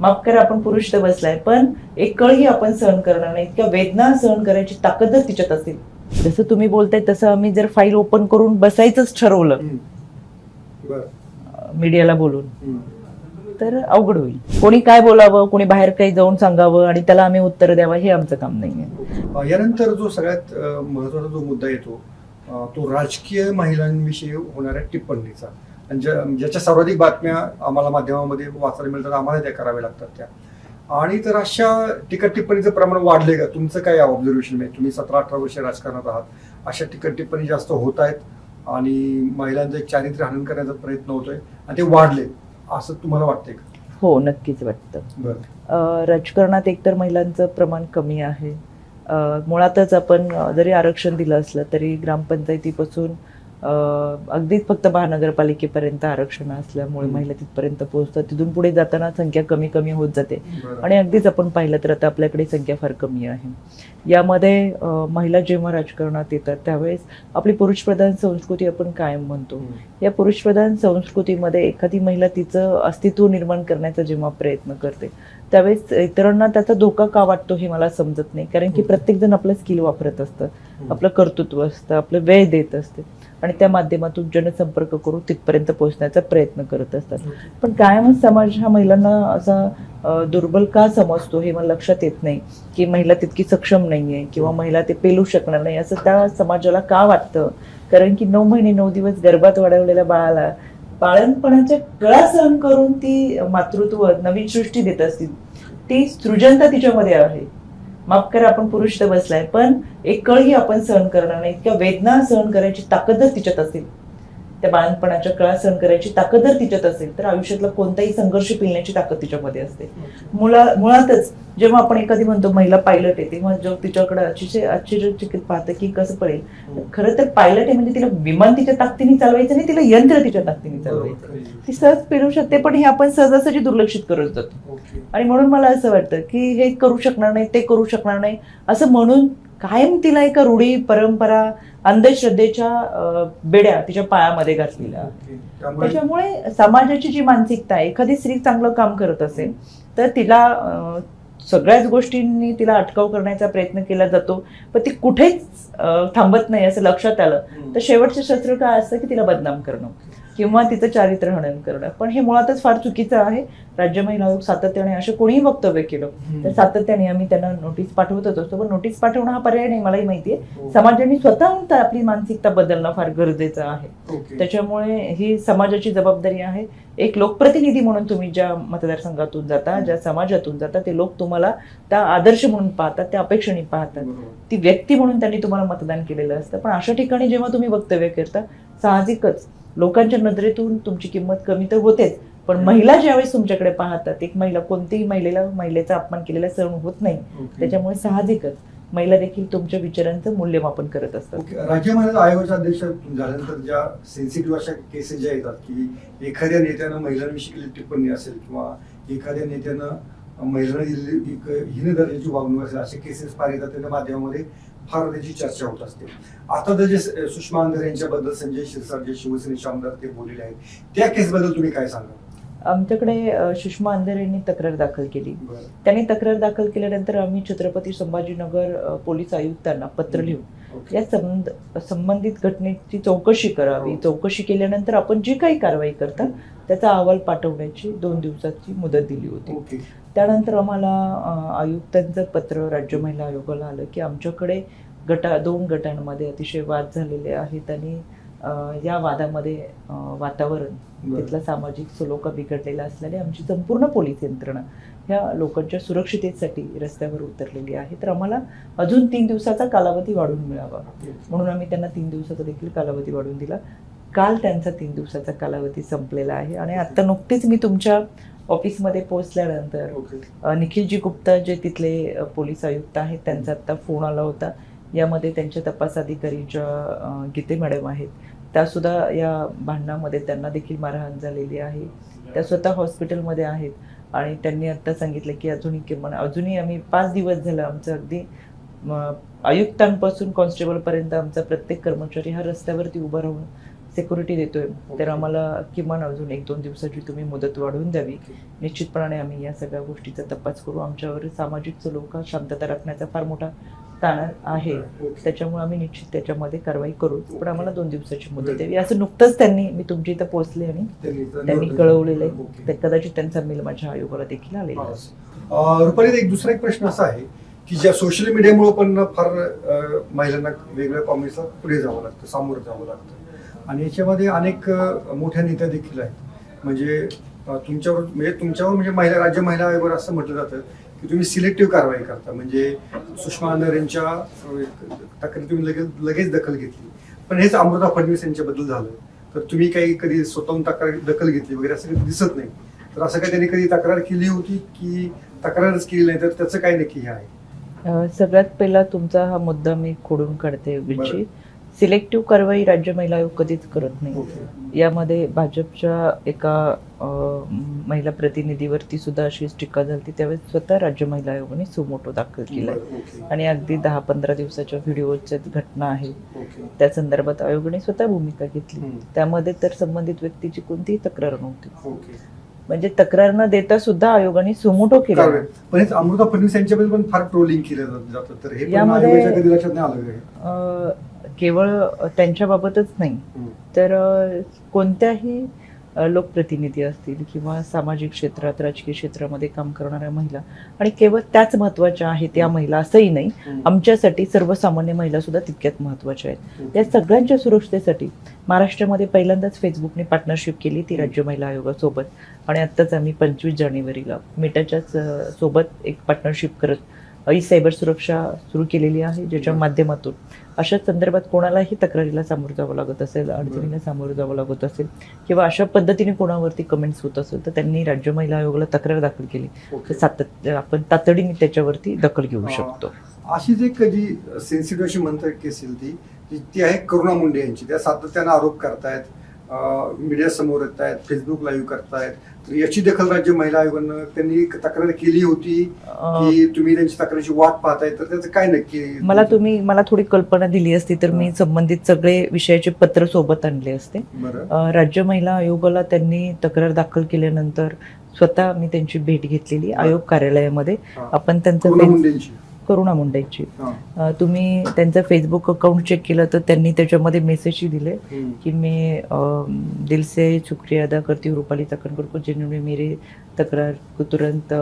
माफ करा आपण पुरुष तर बसलाय पण एक कळही आपण सहन करणार नाही. इतक्या वेदना सहन करायची ताकदच तिच्यात असेल जसं तुम्ही बोलताय तसं आम्ही जर फाईल ओपन करून बसायचंच ठरवलं. मीडियाला बोलून. तर अवघड होईल. कोणी काय बोलावं कोणी बाहेर काही जाऊन सांगावं आणि त्याला आम्ही उत्तर द्यावं हे आमचं काम नाहीये. अ, यानंतर जो सगळ्यात अ, महत्त्वाचा जो मुद्दा येतो तो राजकीय महिलांविषयी होणाऱ्या टिप्पणीचा. ज्याच्या सर्वाधिक बातम्या आम्हाला माध्यमामध्ये वाचायला मिळतात आम्हाला त्या कराव्या लागतात त्या. आणि तर अशा टीका टिप्पणीचं प्रमाण वाढले का? तुमचं काय ऑब्झर्वेशन आहे? तुम्ही सतरा अठरा वर्ष राजकारणात आहात. अशा टीका टिप्पणी जास्त होत आहेत आणि महिलांचं एक चारित्र्य हनन करण्याचा प्रयत्न होतोय आणि ते वाढले. असं तुम्हाला वाटतंय का? हो नक्कीच वाटतं. राजकारणात एकतर महिलांचं प्रमाण कमी आहे. मुळातच आपण जरी आरक्षण दिलं असलं तरी ग्रामपंचायतीपासून अगदीच फक्त महानगरपालिकेपर्यंत आरक्षण असल्यामुळे. महिला तिथपर्यंत पोहोचतात. तिथून पुढे जाताना संख्या कमी कमी होत जाते. आणि अगदीच आपण पाहिलं तर आता आपल्याकडे संख्या फार कमी आहे. यामध्ये महिला जेव्हा राजकारणात येतात त्यावेळेस आपली पुरुषप्रधान संस्कृती आपण कायम म्हणतो. या पुरुषप्रधान संस्कृतीमध्ये एखादी महिला तिचं अस्तित्व निर्माण करण्याचा जेव्हा प्रयत्न करते त्यावेळेस इतरांना त्याचा धोका का वाटतो हे मला समजत नाही. कारण की प्रत्येकजण आपलं स्किल वापरत असतं. आपलं कर्तृत्व असतं आपलं वेळ देत असते. आणि त्या माध्यमातून जनसंपर्क करून तिथपर्यंत पोहोचण्याचा प्रयत्न करत असतात. पण कायमच समाज हा महिलांना असा दुर्बल का समजतो हे मला लक्षात येत नाही की महिला तितकी सक्षम नाहीये किंवा महिला ते पेलू शकणार नाही असं त्या समाजाला का वाटतं? कारण की नऊ महिने नऊ दिवस गर्भात वाढवलेल्या बाळाला बाळणपणाच्या गळा सहन करून ती मातृत्व नवीन सृष्टी देत असतील. ती सृजनता तिच्यामध्ये आहे. माफ करा आपण पुरुष तर बसलाय पण एक कळही आपण सहन करणार नाही. इतक्या वेदना सहन करायची ताकदच तिच्यात असेल त्या बाळणपणाच्या कळा सहन करायची ताकद जर तिच्यात असेल तर आयुष्यातला कोणताही संघर्ष पिलण्याची ताकद तिच्यामध्ये असते. मुळा मुळातच जेव्हा आपण एखादी म्हणतो महिला पायलट आहे तेव्हा जग तिच्याकडे अतिशय आश्चर्यचकित पाहतं की कसं पडेल. खरं तर पायलट आहे म्हणजे तिला विमान तिच्या ताकदीने चालवायचं नाही तिला यंत्र तिच्या ताकदीने चालवायचं ती सहज फिरू शकते पण हे आपण सहजासहजी दुर्लक्षित करत जातो. आणि म्हणून मला असं वाटतं की हे करू शकणार नाही ते करू शकणार नाही असं म्हणून कायम तिला एका रूढी परंपरा अंधश्रद्धेच्या बेड्या तिच्या पायामध्ये घातलेल्या. त्याच्यामुळे समाजाची जी मानसिकता आहे एखादी स्त्री चांगलं काम करत असेल तर तिला सगळ्याच गोष्टींनी तिला अटकाव करण्याचा प्रयत्न केला जातो पण ती कुठेच थांबत नाही असं लक्षात आलं. तर शेवटचं शस्त्र काय असतं की तिला बदनाम करणं. किंवा तिचं चारित्र्य हनन करणं. पण हे मुळातच फार चुकीचं आहे. राज्य महिला आयोग सातत्याने असं कोणीही वक्तव्य केलं तर सातत्याने आम्ही त्यांना नोटीस पाठवतच असतो. पण नोटीस पाठवणं हा पर्याय नाही मलाही माहितीये हो. समाजाने स्वतःहून तर आपली मानसिकता बदलणं फार गरजेचं आहे. त्याच्यामुळे ही समाजाची जबाबदारी आहे. एक लोकप्रतिनिधी म्हणून तुम्ही ज्या मतदारसंघातून जाता ज्या समाजातून जाता ते लोक तुम्हाला त्या आदर्श म्हणून पाहतात त्या अपेक्षेने पाहतात. ती व्यक्ती म्हणून त्यांनी तुम्हाला मतदान केलेलं असतं. पण अशा ठिकाणी जेव्हा तुम्ही वक्तव्य करता साहजिकच लोकांच्या नजरेतून तुमची किंमत कमी तर होतेच पण महिला ज्यावेळेस तुमच्याकडे पाहतात एक महिला कोणतीही महिलेला महिलेचा अपमान केलेला सहन होत नाही. त्याच्यामुळे साहजिकच महिला देखील तुमच्या विचारांचं मूल्यमापन करत असतात. राज्य महिला आयोगाचे अध्यक्ष झाल्यानंतर ज्या सेन्सिटिव्ह अशा केसेस ज्या येतात की एखाद्या नेत्यानं महिलांविषयी केलेली टिप्पणी असेल किंवा एखाद्या नेत्यानं महिलांना दिलेली एक हीन दर्जाची वागणूक असेल असे केसेस फार येतात त्याच्या माध्यमामध्ये त्याची चर्चा होत असते. आता तर जे सुषमा अंधारे यांच्याबद्दल संजय शिरसाट जे शिवसेनेचे आमदार ते बोललेले आहेत त्या केसबद्दल तुम्ही काय सांगा आमच्याकडे सुषमा अंधारेंनी तक्रार दाखल केली. त्यांनी तक्रार दाखल केल्यानंतर आम्ही छत्रपती संभाजीनगर पोलीस आयुक्तांना पत्र लिहून. या संबंध संबंधित घटनेची चौकशी करावी. चौकशी केल्यानंतर आपण जी काही कारवाई करता त्याचा अहवाल पाठवण्याची दोन दिवसाची मुदत दिली होती त्यानंतर आम्हाला आयुक्तांचं पत्र राज्य महिला आयोगाला आलं की आमच्याकडे गटा दोन गटांमध्ये अतिशय वाद झालेले आहेत आणि या वादामध्ये वातावरण. तिथला सामाजिक सलोखा बिघडलेला असल्याने आमची संपूर्ण पोलीस यंत्रणा ह्या लोकांच्या सुरक्षितेसाठी रस्त्यावर उतरलेली आहे. तर आम्हाला अजून तीन दिवसाचा कालावधी वाढून मिळावा. म्हणून आम्ही त्यांना तीन दिवसाचा देखील कालावधी वाढवून दिला. काल त्यांचा तीन दिवसाचा कालावधी संपलेला आहे आणि आता नुकतीच मी तुमच्या ऑफिसमध्ये पोहोचल्यानंतर निखिलजी गुप्ता जे तिथले पोलीस आयुक्त आहेत त्यांचा आता फोन आला होता. यामध्ये त्यांच्या तपास अधिकारी ज्या गीते मॅडम आहेत. त्या सुद्धा या भांडणामध्ये त्यांना देखील मारहाण झालेली आहे. त्या स्वतः हॉस्पिटलमध्ये आहेत. आणि त्यांनी आता सांगितलं की अजूनही किमान अजूनही आम्ही पाच दिवस झालं आमचं अगदी आयुक्तांपासून कॉन्स्टेबलपर्यंत आमचा प्रत्येक कर्मचारी हा रस्त्यावरती उभा राहून सिक्युरिटी देतोय. तर आम्हाला किमान अजून एक दोन दिवसाची तुम्ही मुदत वाढवून द्यावी. निश्चितपणाने आम्ही या सगळ्या गोष्टीचा तपास करू. आमच्यावर सामाजिक चलोखा शांतता राखण्याचा फार मोठा ताण आहे. त्याच्यामुळे आम्ही निश्चित त्याच्यामध्ये कारवाई करू. पण आम्हाला दोन दिवसाची मुदत द्यावी असं नुकतंच त्यांनी मी तुमच्या इथं पोहोचले आणि त्यांनी कळवलेलं आहे. तर कदाचित त्यांचा मेल माझ्या आयोगाला देखील आलेला रुपाली एक दुसरा एक प्रश्न असा आहे की ज्या सोशल मीडियामुळे पण फार महिलांना वेगवेगळ्या कॉमेंट्सला पुढे जावं लागतं सामोरं जावं लागतं. आणि याच्यामध्ये अनेक मोठ्या नेत्या देखील आहेत. म्हणजे तुमच्यावर म्हणजे तुमच्यावर म्हणजे महिला राज्य महिला आयोगावर असं म्हटलं जातं की तुम्ही सिलेक्टिव्ह कारवाई करता. म्हणजे सुषमा यांच्या तक्रारी तुम्ही लगेच लगेच दखल घेतली. पण हेच अमृता फडणवीस यांच्याबद्दल झालं. तर तुम्ही काही कधी स्वतःहून तक्रार दखल घेतली वगैरे असं कधी दिसत नाही. तर असं काही त्यांनी कधी तक्रार केली होती की तक्रारच केली नाही तर त्याचं काय नक्की हे आहे? सगळ्यात पहिला तुमचा हा मुद्दा मी खोडून काढते बरं. सिलेक्टिव्ह कारवाई राज्य महिला आयोग कधीच करत नाही. यामध्ये भाजपच्या एका महिला प्रतिनिधीवरती सुद्धा अशीच टीका झाली त्यावेळेस स्वतः राज्य महिला आयोगाने सुमोटो दाखल बरं, ओके. आणि अगदी दहा पंधरा दिवसाच्या व्हिडिओच्या घटना आहे त्या संदर्भात आयोगाने स्वतः भूमिका घेतली. त्यामध्ये तर संबंधित व्यक्तीची कोणतीही तक्रार नव्हती. म्हणजे तक्रार न देता सुद्धा आयोगाने सुमोटो केला. पण अमृता फडणवीस यांच्याबद्दल पण फार ट्रोलिंग केलं जात- तर हे यामध्ये- हे? केवळ त्यांच्याबाबतच नाही. तर कोणत्याही लोकप्रतिनिधी असतील किंवा सामाजिक क्षेत्रात राजकीय क्षेत्रामध्ये काम करणाऱ्या महिला आणि केवळ त्याच महत्त्वाच्या आहेत या महिला असंही नाही. आमच्यासाठी सर्वसामान्य महिला सुद्धा तितक्यात महत्त्वाच्या आहेत या सगळ्यांच्या सुरक्षतेसाठी महाराष्ट्रामध्ये पहिल्यांदाच फेसबुकने पार्टनरशिप केली ती राज्य महिला आयोगासोबत आणि आत्ताच आम्ही पंचवीस जानेवारीला मेटाच्याच सोबत एक पार्टनरशिप करत ई सायबर सुरक्षा सुरू केलेली आहे ज्याच्या. माध्यमातून अशा संदर्भात कोणालाही तक्रारीला सामोरं जावं लागत असेल अडचणीला सामोरं जावं लागत असेल किंवा अशा पद्धतीने कोणावरती कमेंट्स होत असेल तर त्यांनी राज्य महिला आयोगाला तक्रार दाखल केली. तर सातत्य आपण तातडीने त्याच्यावरती दखल घेऊ शकतो. अशीच एक जी सेन्सिटिव्ह अशी म्हणता केसेल ती ती- ती आहे करुणा मुंडे यांची. त्या सातत्यानं आरोप करतायत. मीडिया समोर येत आहेत फेसबुक लाईव्ह करतायत. तर याची दखल राज्य महिला आयोगानं त्यांनी तक्रार केली होती की तुम्ही त्यांची तक्रारीची वाट पाहताय तर त्याचं काय नक्की मला तुम्ही मला थोडी कल्पना दिली असती तर मी. संबंधित सगळे विषयाचे पत्र सोबत आणले असते. राज्य महिला आयोगाला त्यांनी तक्रार दाखल केल्यानंतर स्वतः मी त्यांची भेट घेतलेली आयोग कार्यालयामध्ये. आपण त्यांचं. करुणा मुंडेंची. तुम्ही त्यांचं फेसबुक अकाउंट चेक केलं तर त्यांनी त्याच्यामध्ये मेसेजही दिले. कि मैं दिल से शुक्रिया अदा करती हूँ रूपाली तकनकर को जिन्होंने मेरे तक्रार को तुरंत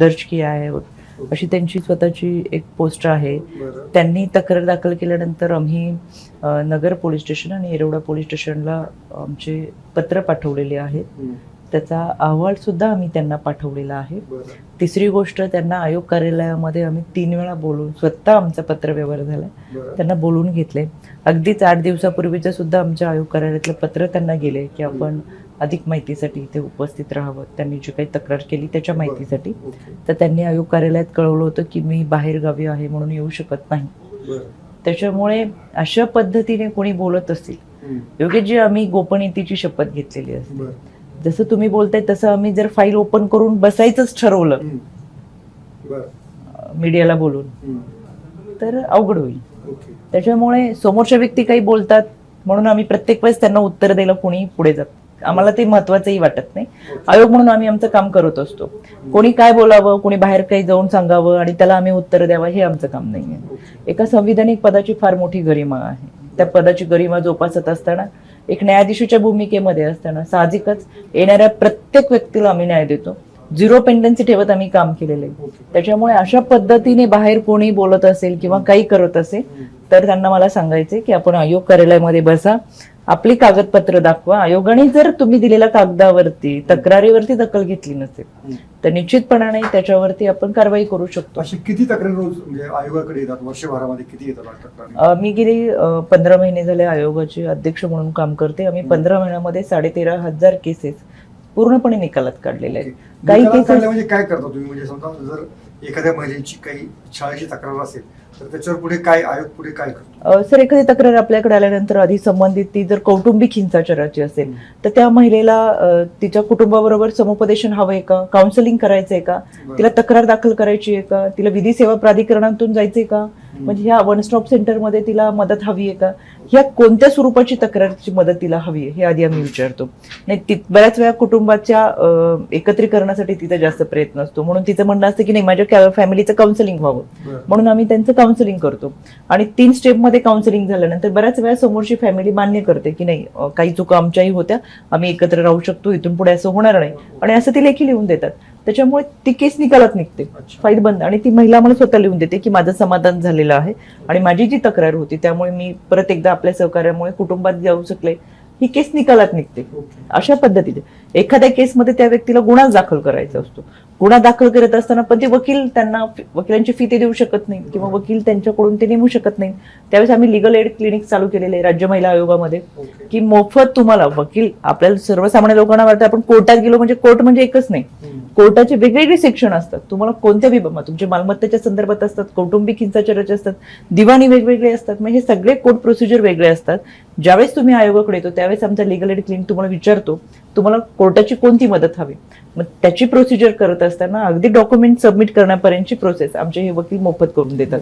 दर्ज किया है. अशी त्यांची स्वतःची एक पोस्ट आहे. त्यांनी तक्रार दाखल केल्यानंतर आम्ही नगर पोलीस स्टेशन आणि येरवडा पोलीस स्टेशनला आमचे पत्र पाठवलेले आहेत. हम्म. त्याचा अहवाल सुद्धा आम्ही त्यांना पाठवलेला आहे. तिसरी गोष्ट त्यांना आयोग कार्यालयामध्ये आम्ही तीन वेळा बोलून स्वतः आमचा पत्रव्यवहार झाला त्यांना बोलून घेतले अगदीच आठ दिवसापूर्वीचं सुद्धा आमच्या आयोग कार्यालयातलं पत्र त्यांना गेले की आपण अधिक माहितीसाठी इथे उपस्थित राहावं. त्यांनी जी काही तक्रार केली त्याच्या माहितीसाठी. तर त्यांनी आयोग कार्यालयात कळवलं होतं की मी बाहेर गावी आहे म्हणून येऊ शकत नाही. त्याच्यामुळे अशा पद्धतीने कोणी बोलत असतील. योग्य आम्ही गोपनीयतेची शपथ घेतलेली असते. जसं तुम्ही बोलताय तसं आम्ही जर फाईल ओपन करून बसायचंच ठरवलं मीडियाला बोलून. तर अवघड होईल. त्याच्यामुळे समोरच्या व्यक्ती काही बोलतात म्हणून आम्ही प्रत्येक वेळेस त्यांना उत्तर द्यायला कोणी पुढे जात आम्हाला ते महत्वाचंही वाटत नाही. आयोग म्हणून आम्ही आमचं काम करत असतो. कोणी काय बोलावं कोणी बाहेर काही जाऊन सांगावं आणि त्याला आम्ही उत्तर द्यावं हे आमचं काम नाहीये. ओके. एका संविधानिक पदाची फार मोठी गरिमा आहे. त्या पदाची गरिमा जोपासत असताना एक न्यायाधीशाच्या भूमिकेमध्ये असताना साहजिकच येणाऱ्या प्रत्येक व्यक्तीला आम्ही न्याय देतो. झिरो पेंडन्सी ठेवत आम्ही काम केलेलं आहे. त्याच्यामुळे अशा पद्धतीने बाहेर कोणी बोलत असेल किंवा काही करत असेल तर त्यांना मला सांगायचे की आपण आयोग कार्यालयामध्ये बसा. आपली कागदपत्र दाखवा. आयोगाने जर तुम्ही दिलेल्या कागदावरती तक्रारीवरती दखल घेतली नसेल. तर निश्चितपणाने त्याच्यावरती आपण कारवाई करू शकतो. अशी किती तक्रारी रोज म्हणजे आयोगाकडे येतात? वर्षभरामध्ये किती येतात मी गेली पंधरा महिने झाले आयोगाचे अध्यक्ष म्हणून काम करते. आम्ही पंधरा महिन्यामध्ये साडेतेरा हजार केसेस पूर्णपणे निकालात काढलेल्या आहेत. काही म्हणजे काय करता तुम्ही? म्हणजे समजा जर एखाद्या महिलेची काही शाळेची तक्रार असेल तर त्याच्यावर पुढे काय आयोग पुढे काय करतो? सर एखादी तक्रार आपल्याकडे आल्यानंतर आधी संबंधित ती जर कौटुंबिक हिंसाचाराची असेल. तर त्या महिलेला तिच्या कुटुंबाबरोबर समुपदेशन हवंय का? काउन्सिलिंग करायचंय का. तिला तक्रार दाखल करायची आहे का? तिला विधी सेवा प्राधिकरणातून जायचंय का? म्हणजे ह्या वन स्टॉप सेंटरमध्ये तिला मदत हवी आहे का? ह्या कोणत्या स्वरूपाची तक्रारची मदत तिला हवी आहे? हे आधी आम्ही विचारतो. नाही बऱ्याच वेळा कुटुंबाच्या अं, एकत्रीकरणासाठी तिचा जास्त प्रयत्न असतो. म्हणून तिचं म्हणणं असतं की नाही माझ्या फॅमिलीचं काउन्सिलिंग व्हावं. म्हणून आम्ही त्यांचं काउन्सिलिंग करतो. आणि तीन स्टेपमध्ये काउन्सिलिंग झाल्यानंतर बऱ्याच वेळा समोरची फॅमिली मान्य करते की नाही काही चुका आमच्याही होत्या आम्ही एकत्र राहू शकतो इथून पुढे असं होणार नाही. आणि असं ती लेखी लिहून देतात. त्याच्यामुळे ती केस निकालात निघते. फाईल बंद. आणि ती महिला मला स्वतः लिहून देते की माझं समाधान झालेलं आहे. आणि माझी जी तक्रार होती त्यामुळे मी परत एकदा आपल्या सहकार्यामुळे कुटुंबात जाऊ शकले. ही केस निकालात निघते. अशा पद्धतीने एखाद्या केसमध्ये त्या व्यक्तीला गुन्हा दाखल करायचा असतो. गुन्हा दाखल करत असताना पण ते वकील त्यांना वकिलांची फी ते देऊ शकत नाही किंवा वकील त्यांच्याकडून ते नेमू शकत नाही. त्यावेळेस आम्ही लिगल एड क्लिनिक चालू केलेले आहे राज्य महिला आयोगामध्ये. की मोफत तुम्हाला वकील आपल्याला सर्वसामान्य लोकांना वाटतं आपण कोर्टात गेलो म्हणजे कोर्ट म्हणजे एकच नाही. कोर्टाचे वेगवेगळे सेक्शन असतात. तुम्हाला कोणत्या विभागात तुमचे मालमत्तेच्या संदर्भात असतात कौटुंबिक हिंसाचाराचे असतात दिवाणी वेगवेगळे असतात. हे सगळे कोर्ट प्रोसिजर वेगळे असतात. ज्यावेळेस तुम्ही आयोगाकडे येतो त्यावेळेस आमचा लिगल एड क्लिनिक तुम्हाला विचारतो. तुम्हाला कोर्टाची कोणती मदत हवी? मग त्याची प्रोसिजर करत असताना अगदी डॉक्युमेंट सबमिट करण्यापर्यंतची प्रोसेस आमचे हे वकील मोफत करून देतात.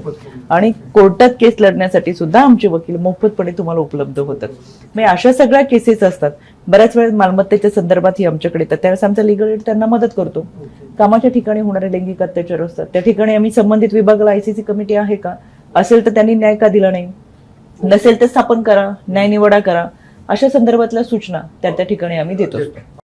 आणि कोर्टात केस लढण्यासाठी सुद्धा आमचे वकील मोफतपणे तुम्हाला उपलब्ध होतात. म्हणजे अशा सगळ्या केसेस असतात. बऱ्याच वेळेस मालमत्तेच्या संदर्भात ही आमच्याकडे येतात. त्यावेळेस आमचा लिगल एड त्यांना मदत करतो. कामाच्या ठिकाणी होणारे लैंगिक अत्याचार असतात. त्या ठिकाणी आम्ही संबंधित विभागाला आयसीसी कमिटी आहे का? असेल तर त्यांनी न्याय का दिला नाही? नसेल तर स्थापन करा. न्याय निवडा करा. अशा संदर्भातल्या सूचना त्या त्या ठिकाणी आम्ही देतो. असतो